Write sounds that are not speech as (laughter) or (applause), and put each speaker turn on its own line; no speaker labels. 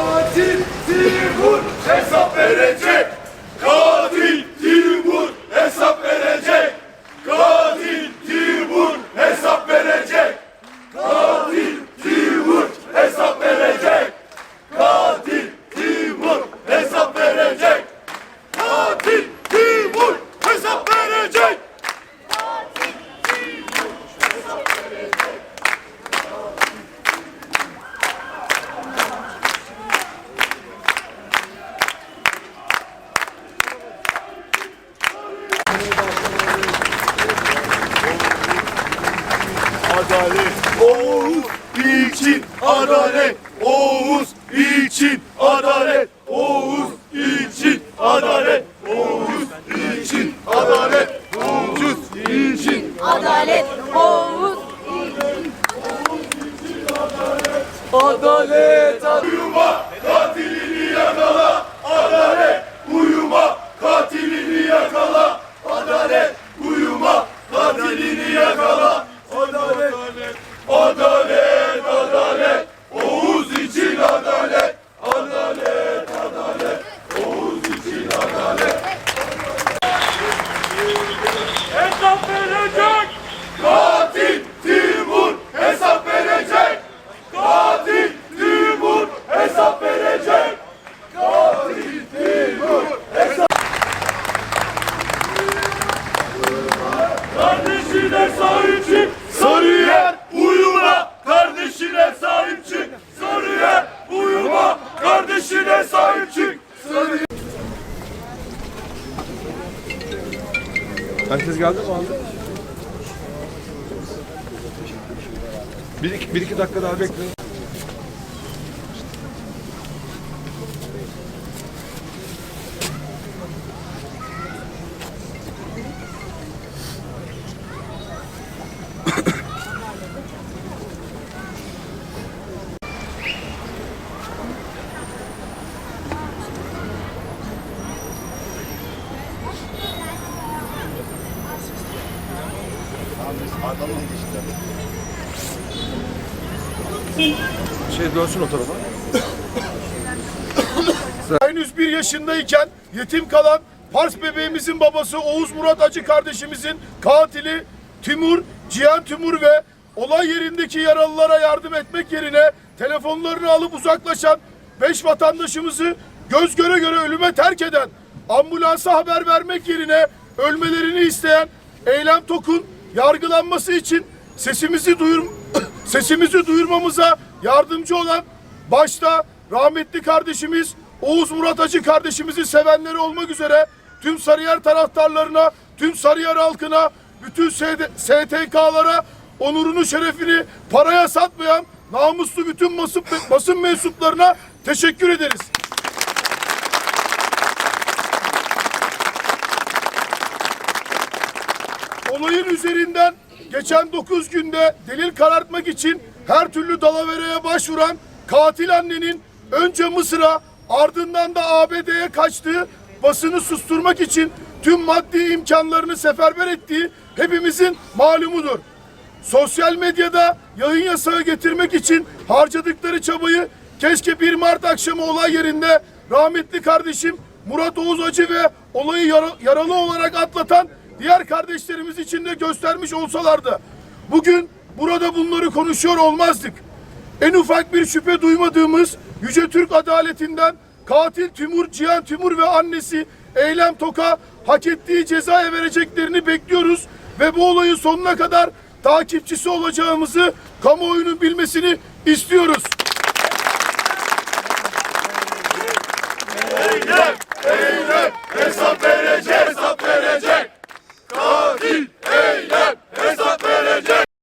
Fatih Timur hesap verecek. Adalet. Oğuz için adalet. Oğuz için adalet. Oğuz için adalet. Oğuz için adalet. Oğuz için
Adalet Oğuz
adalet. Uyuma katilini yakala. Adalet. Uyuma katilini yakala. Adalet. Uyuma katilini yakala. Adalet. Adalet. Adalet. Oğuz için adalet. Adalet. Adalet. Oğuz için adalet.
Hesap verecek!
Katil Timur hesap verecek. Katil Timur hesap verecek. Katil Timur hesap
Kardeşine sahip çık!
Sarıyer uyuma kardeşine sahip çık. Sarıyer uyuma kardeşine sahip çık. Sarıyer
Herkes geldi mi abi? Bir iki, bir iki dakika daha bekleyin. Şey dönsün o tarafa. (coughs)
Henüz bir yaşındayken yetim kalan Pars bebeğimizin babası Oğuz Murat Acı kardeşimizin katili Timur, Cihan Timur ve olay yerindeki yaralılara yardım etmek yerine telefonlarını alıp uzaklaşan beş vatandaşımızı göz göre göre ölüme terk eden ambulansa haber vermek yerine ölmelerini isteyen Eylem Tok'un yargılanması için sesimizi duyur (coughs) sesimizi duyurmamıza yardımcı olan başta rahmetli kardeşimiz Oğuz Murat Acı kardeşimizin sevenleri olmak üzere tüm Sarıyer taraftarlarına, tüm Sarıyer halkına, bütün STK'lara onurunu, şerefini paraya satmayan namuslu bütün basın, basın mensuplarına teşekkür ederiz. Olayın üzerinden geçen 9 günde delil karartmak için her türlü dalavereye başvuran katil annenin önce Mısır'a ardından da ABD'ye kaçtığı basını susturmak için tüm maddi imkanlarını seferber ettiği hepimizin malumudur. Sosyal medyada yayın yasağı getirmek için harcadıkları çabayı keşke 1 Mart akşamı olay yerinde rahmetli kardeşim Murat Oğuz Acı ve olayı yara- yaralı olarak atlatan diğer kardeşlerimiz için de göstermiş olsalardı. Bugün burada bunları konuşuyor olmazdık. En ufak bir şüphe duymadığımız Yüce Türk adaletinden katil Timur, Cihan Timur ve annesi Eylem Toka hak ettiği cezaya vereceklerini bekliyoruz ve bu olayın sonuna kadar takipçisi olacağımızı kamuoyunun bilmesini istiyoruz.
Eylem, eylem, hesap verecek, hesap verecek.